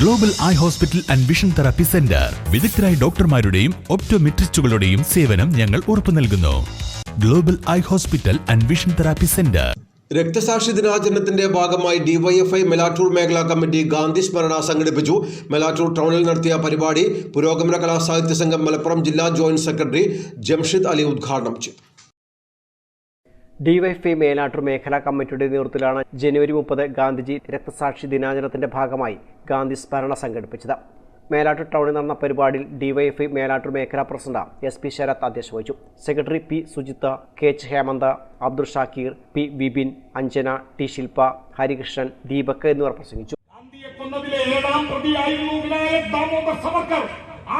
Global eye hospital and vision therapy centre വിദഗ്ധരായ ഡോക്ടർമാരുടെയും ഒപ്റ്റോമെട്രിസ്റ്റുകളുടെയും സേവനം ഞങ്ങൾ ഉറപ്പു നൽകുന്നു. Global eye hospital and vision therapy centre രക്തസാക്ഷി ദിനാചരണത്തിന്റെ ഭാഗമായി ഡിവൈഎഫ്ഐ മെലാറ്റൂർ മേഖലാ കമ്മിറ്റി ഗാന്ധി സ്മരണ സംഘടിപ്പിച്ചു. മെലാറ്റൂർ ടൗണിൽ നടത്തിയ പരിപാടി പുരോഗമന കലാസാഹിത്യ സംഘം മലപ്പുറം ജില്ലാ ജോയിന്റ് സെക്രട്ടറി ജംഷിദ് അലി ഉദ്ഘാടനം ചെയ്തു. ഡിവൈഎഫ്ഐ മേലാട്ടൂർ മേഖലാ കമ്മിറ്റിയുടെ നേതൃത്വത്തിലാണ് ജനുവരി മുപ്പത് ഗാന്ധിജി രക്തസാക്ഷി ദിനാചരണത്തിന്റെ ഭാഗമായി ഗാന്ധി സ്മരണ സംഘടിപ്പിച്ചത്. മേലാട്ടൂർ ടൗണിൽ നടന്ന പരിപാടിയിൽ ഡിവൈഎഫ്ഐ മേലാട്ടൂർ മേഖലാ പ്രസിഡന്റ് എസ് പി ശരത് അധ്യക്ഷ വഹിച്ചു. Secretary P Sujith K H Hemanth Abdul Shakir P Vipin Anjana T Shilpa Harikrishnan Deepak എന്നിവർ പ്രസംഗിച്ചു. പ്രതിയായിരുന്നു ദാമോദർ ആ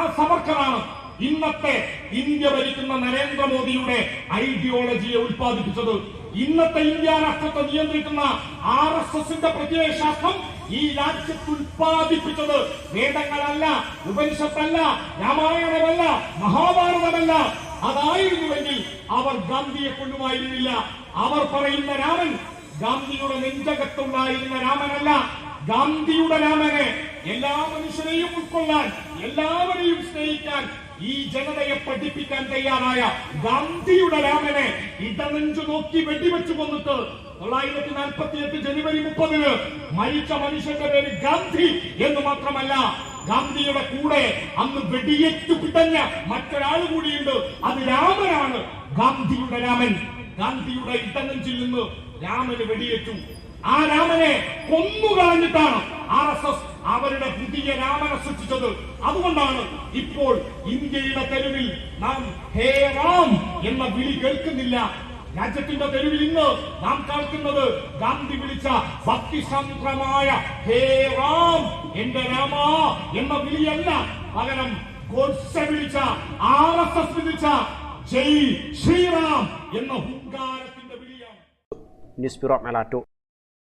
ഇന്നത്തെ ഇന്ത്യ ഭരിക്കുന്ന നരേന്ദ്രമോദിയുടെ ഐഡിയോളജിയെ ഉത്പാദിപ്പിച്ചത് ഇന്നത്തെ ഇന്ത്യ രാഷ്ട്രത്തെ നിയന്ത്രിക്കുന്ന ആർ എസ് എസിന്റെ പ്രത്യയശാസ്ത്രം ഈ രാജ്യത്ത് ഉത്പാദിപ്പിച്ചത് വേദങ്ങളല്ല ഉപനിഷത്തല്ല രാമായണമല്ല മഹാഭാരതമല്ല. അതായിരുന്നുവെങ്കിൽ അവർ ഗാന്ധിയെ കൊല്ലുമായിരുന്നില്ല. അവർ പറയുന്ന രാമൻ ഗാന്ധിയുടെ നെഞ്ചകത്തുണ്ടായിരുന്ന രാമനല്ല. ഗാന്ധിയുടെ രാമനെ എല്ലാ മനുഷ്യരെയും ഉൾക്കൊള്ളാൻ എല്ലാവരെയും സ്നേഹിക്കാൻ ഈ ജനതയെ പഠിപ്പിക്കാൻ തയ്യാറായ ഗാന്ധിയുടെ രാമനെ ഇടനെഞ്ചു നോക്കി വെടിവെച്ചു കൊന്നിട്ട് തൊള്ളായിരത്തി നാൽപ്പത്തി എട്ട് ജനുവരി മുപ്പതിന് മരിച്ച മനുഷ്യന്റെ പേര് ഗാന്ധി എന്ന് മാത്രമല്ല ഗാന്ധിയുടെ കൂടെ അന്ന് വെടിയേറ്റു പിടഞ്ഞ മറ്റൊരാൾ കൂടിയുണ്ട്. അത് രാമനാണ്. ഗാന്ധിയുടെ രാമൻ. ഗാന്ധിയുടെ ഇടനെഞ്ചിൽ നിന്ന് രാമന് വെടിയേറ്റു. ആ രാമനെ കൊന്നുകളഞ്ഞിട്ടാണ് ആർ എസ് എസ് അവരുടെ പുതിയ രാമനെ സൃഷ്ടിച്ചത്. അതുകൊണ്ടാണ് ഇപ്പോൾ ഇന്ത്യയുടെ തെരുവിൽ നാം ഹേ റാം എന്ന വിളി കേൾക്കുന്നില്ല. രാജ്യത്തിന്റെ തെരുവിൽ ഇന്ന് നാം കേൾക്കുന്നത് ഗാന്ധി വിളിച്ച ഭക്തിസംക്രമായ ഹേ റാം എന്റെ രാമ എന്ന വിളിയല്ല. പകരം ഗോഡ്സെ വിളിച്ച ആർ എസ് എസ് വിളിച്ച ജയ് ശ്രീറാം എന്ന ഹുങ്കാരത്തിന്റെ വിളിയാണ്. News bureau